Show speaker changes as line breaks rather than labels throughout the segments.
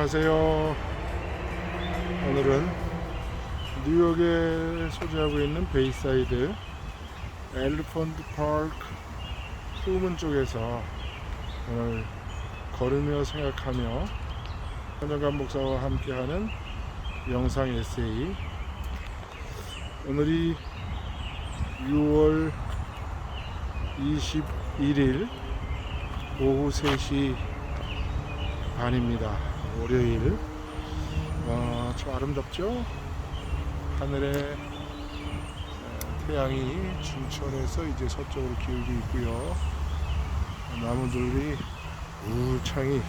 안녕하세요. 오늘은 뉴욕에 소재하고 있는 베이사이드 엘리펀트 파크 후문 쪽에서 오늘 걸으며 생각하며 현영관 목사와 함께하는 영상 에세이 오늘이 6월 21일 오후 3시 반입니다. 월요일. 어, 참 아름답죠? 하늘에 에, 태양이 중천에서 이제 서쪽으로 기울고 있고요. 나무들이 울창이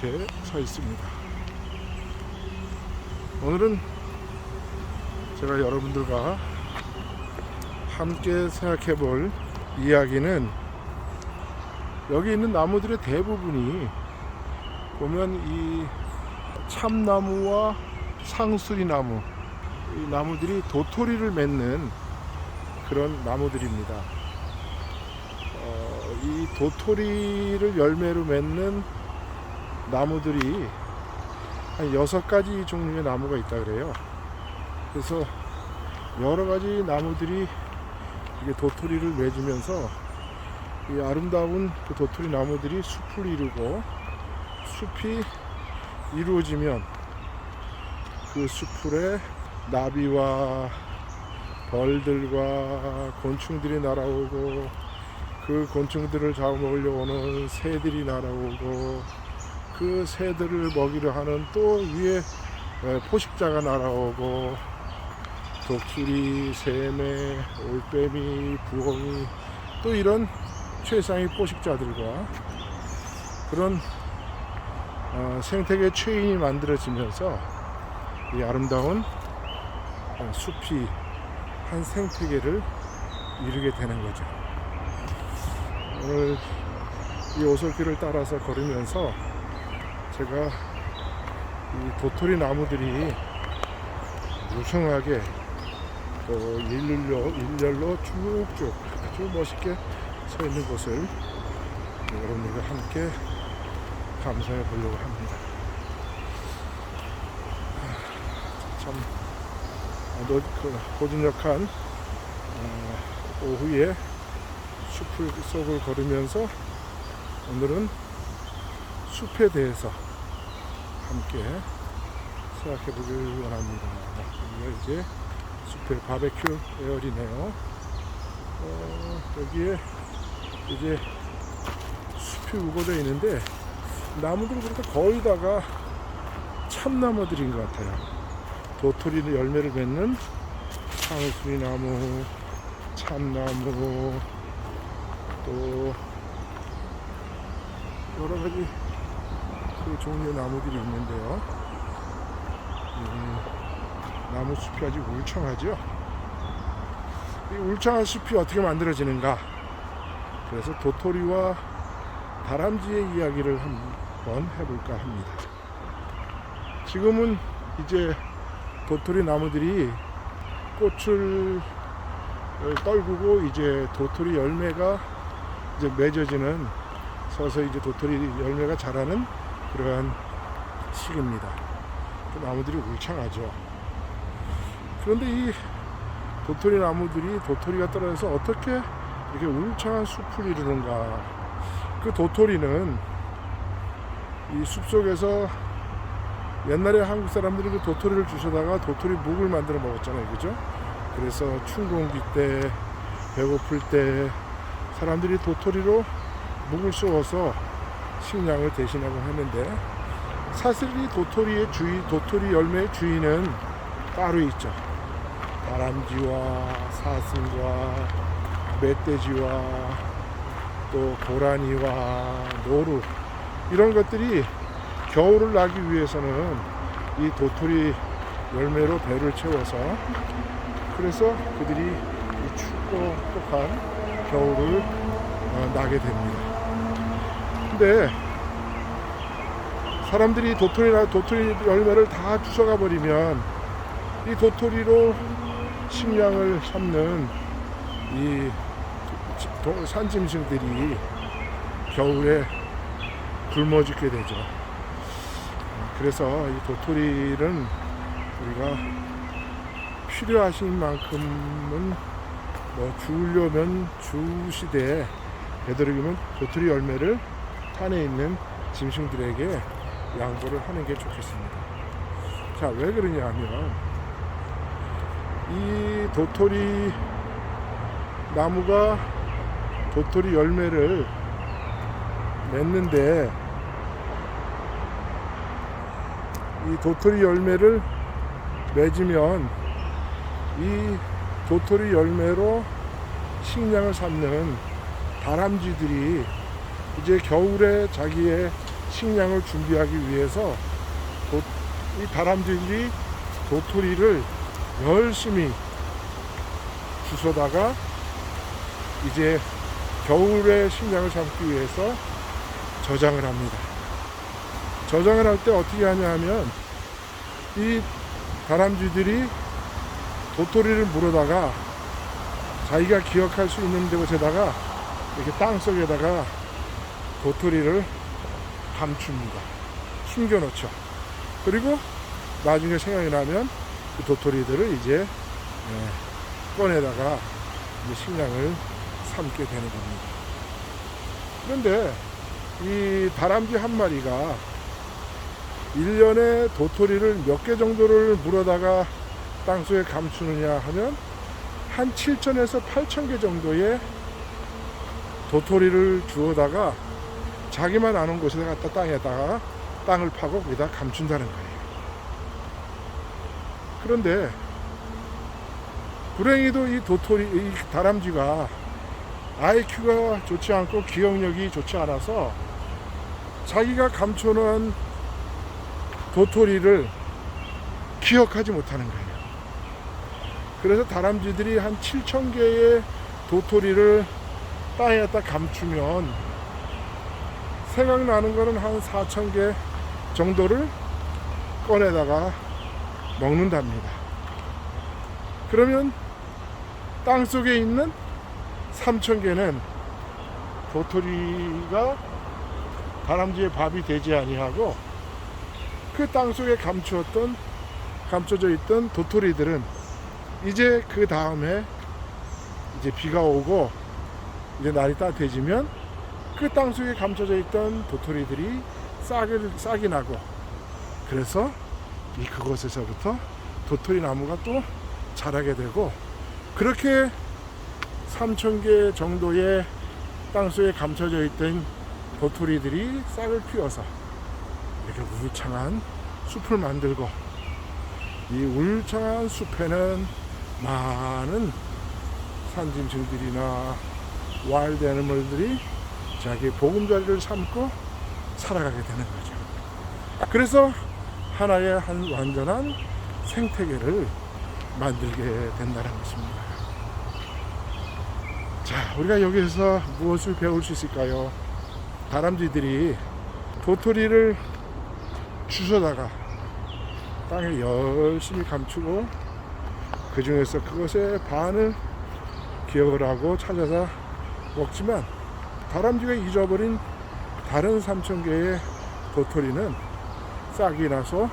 이렇게 서 있습니다. 오늘은 제가 여러분들과 함께 생각해 볼 이야기는 여기 있는 나무들의 대부분이 보면 이 참나무와 상수리나무 이 나무들이 도토리를 맺는 그런 나무들입니다. 어, 이 도토리를 열매로 맺는 나무들이 한 여섯 가지 종류의 나무가 있다 그래요. 그래서 여러 가지 나무들이 이게 도토리를 맺으면서 이 아름다운 그 도토리 나무들이 숲을 이루고 숲이 이루어지면 그 숲풀에 나비와 벌들과 곤충들이 날아오고 그 곤충들을 잡아먹으려 오는 새들이 날아오고 그 새들을 먹이려 하는 또 위에 에, 포식자가 날아오고 독수리, 새매, 올빼미, 부엉이 또 이런 최상의 포식자들과 그런 어, 생태계 체인이 만들어지면서 이 아름다운 어, 숲이 한 생태계를 이루게 되는 거죠. 오늘 이 오솔길을 따라서 걸으면서 제가 이 도토리 나무들이 무성하게 또 일렬로 일렬로 쭉쭉 아주 멋있게 서 있는 곳을 여러분들과 함께 감상해 보려고 합니다. 참 노- 그 고즈넉한 어, 오후에 숲을 속을 걸으면서 오늘은 숲에 대해서 함께 생각해 보길 원합니다. 여기가 이제 숲의 바베큐 에어리네요. 어, 여기에 이제 숲이 우거져 있는데 나무들이 그렇게 거의 다가 참나무들인 것 같아요. 도토리 열매를 맺는 상수리 나무, 참나무, 또 여러 가지 그 종류의 나무들이 있는데요. 음, 나무 숲이 아주 울창하죠. 이 울창한 숲이 어떻게 만들어지는가? 그래서 도토리와 다람쥐의 이야기를 한번 해볼까 합니다. 지금은 이제 도토리 나무들이 꽃을 떨구고 이제 도토리 열매가 이제 맺어지는 서서히 이제 도토리 열매가 자라는 그러한 시기입니다. 그 나무들이 울창하죠. 그런데 이 도토리 나무들이 도토리가 떨어져서 어떻게 이렇게 울창한 숲을 이루는가? 그 도토리는 이 숲속에서 옛날에 한국 사람들이 그 도토리를 주셔다가 도토리 묵을 만들어 먹었잖아요. 그죠? 그래서 춘공기 때, 배고플 때 사람들이 도토리로 묵을 쏘어서 식량을 대신하고 했는데 사실 이 도토리의 주인, 도토리 열매의 주인은 따로 있죠. 다람쥐와 사슴과 멧돼지와 또 고라니와 노루 이런 것들이 겨울을 나기 위해서는 이 도토리 열매로 배를 채워서 그래서 그들이 이 춥고 혹한 겨울을 어, 나게 됩니다. 근데 사람들이 도토리나 도토리 열매를 다 주워가 버리면 이 도토리로 식량을 삼는 이 도- 산짐승들이 겨울에 굶어 죽게 되죠. 그래서 이 도토리는 우리가 필요하신 만큼은 뭐 주려면 주시되 되도록이면 도토리 열매를 산에 있는 짐승들에게 양보를 하는 게 좋겠습니다. 자, 왜 그러냐 하면 이 도토리 나무가 도토리 열매를 맺는데 이 도토리 열매를 맺으면 이 도토리 열매로 식량을 삼는 다람쥐들이 이제 겨울에 자기의 식량을 준비하기 위해서 도- 이 다람쥐들이 도토리를 열심히 주워다가 이제 겨울에 식량을 삼기 위해서 저장을 합니다. 저장을 할 때 어떻게 하냐 하면 이 다람쥐들이 도토리를 물어다가 자기가 기억할 수 있는 곳에다가 이렇게 땅 속에다가 도토리를 감춥니다. 숨겨놓죠. 그리고 나중에 생각이 나면 그 도토리들을 이제 예, 꺼내다가 이제 식량을 삼게 되는 겁니다. 그런데 이 다람쥐 한 마리가 1년에 도토리를 몇 개 정도를 물어다가 땅속에 감추느냐 하면 한 7천에서 8천 개 정도의 도토리를 주워다가 자기만 아는 곳에 갖다 땅에다가 땅을 파고 거기다 감춘다는 거예요. 그런데 불행히도 이 도토리, 이 다람쥐가 IQ가 좋지 않고 기억력이 좋지 않아서 자기가 감춰놓은 도토리를 기억하지 못하는 거예요. 그래서 다람쥐들이 한 7천 개의 도토리를 땅에다 감추면 생각나는 거는 한 4천 개 정도를 꺼내다가 먹는답니다. 그러면 땅 속에 있는 3천 개는 도토리가 다람쥐의 밥이 되지 아니하고 그 땅 속에 감추었던 감춰져 있던 도토리들은 이제 그 다음에 이제 비가 오고 이제 날이 따뜻해지면 그 땅 속에 감춰져 있던 도토리들이 싹을 싹이 나고 그래서 이 그곳에서부터 도토리 나무가 또 자라게 되고 그렇게 3천 개 정도의 땅 속에 감춰져 있던 도토리들이 싹을 피워서 이렇게 울창한 숲을 만들고 이 울창한 숲에는 많은 산짐승들이나 와일드 애니멀들이 자기 보금자리를 삼고 살아가게 되는 거죠. 그래서 하나의 한 완전한 생태계를 만들게 된다는 것입니다. 자, 우리가 여기서 무엇을 배울 수 있을까요? 다람쥐들이 도토리를 주워다가 땅에 열심히 감추고 그 중에서 그것의 반을 기억을 하고 찾아서 먹지만 다람쥐가 잊어버린 다른 3천 개의 도토리는 싹이 나서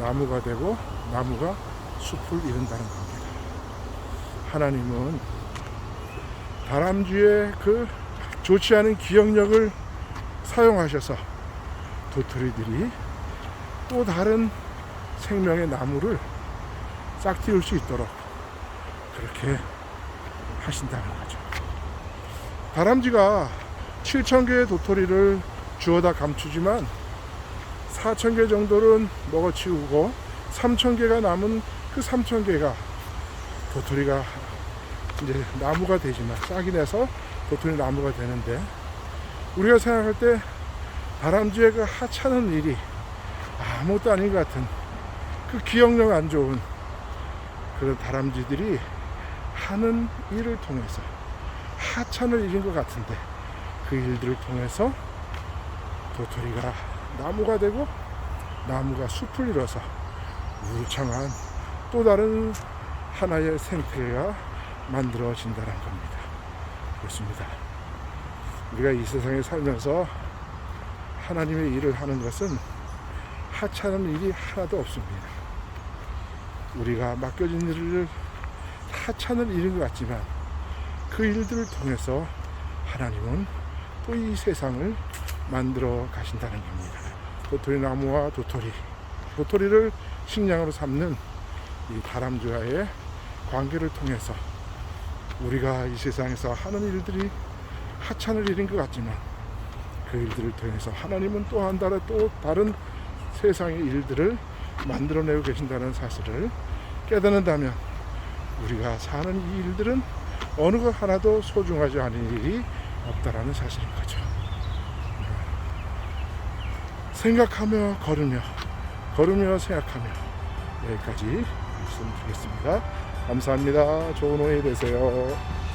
나무가 되고 나무가 숲을 이룬다는 겁니다. 하나님은 다람쥐의 그 좋지 않은 기억력을 사용하셔서 도토리들이 또 다른 생명의 나무를 싹 틔울 수 있도록 그렇게 하신다는 거죠. 다람쥐가 7천 개의 도토리를 주워다 감추지만 4천 개 정도는 먹어치우고 3천 개가 남은 그 3천 개가 도토리가 이제 나무가 되지만 싹이 내서 도토리 나무가 되는데 우리가 생각할 때 다람쥐의 그 하찮은 일이 아무것도 아닌 것 같은 그 기억력 안 좋은 그런 다람쥐들이 하는 일을 통해서 하찮을 일인 것 같은데 그 일들을 통해서 도토리가 나무가 되고 나무가 숲을 이뤄서 울창한 또 다른 하나의 생태계가 만들어진다는 겁니다. 그렇습니다. 우리가 이 세상에 살면서 하나님의 일을 하는 것은 하찮은 일이 하나도 없습니다. 우리가 맡겨진 일을 하찮은 일인 것 같지만 그 일들을 통해서 하나님은 또 이 세상을 만들어 가신다는 겁니다. 도토리 나무와 도토리, 도토리를 식량으로 삼는 이 다람쥐와의 관계를 통해서 우리가 이 세상에서 하는 일들이 하찮을 일인 것 같지만 그 일들을 통해서 하나님은 또 한 달에 또 다른 세상의 일들을 만들어내고 계신다는 사실을 깨닫는다면 우리가 사는 이 일들은 어느 것 하나도 소중하지 않은 일이 없다라는 사실인 거죠. 생각하며 걸으며 걸으며 생각하며 여기까지 말씀드리겠습니다. 감사합니다. 좋은 오후 되세요.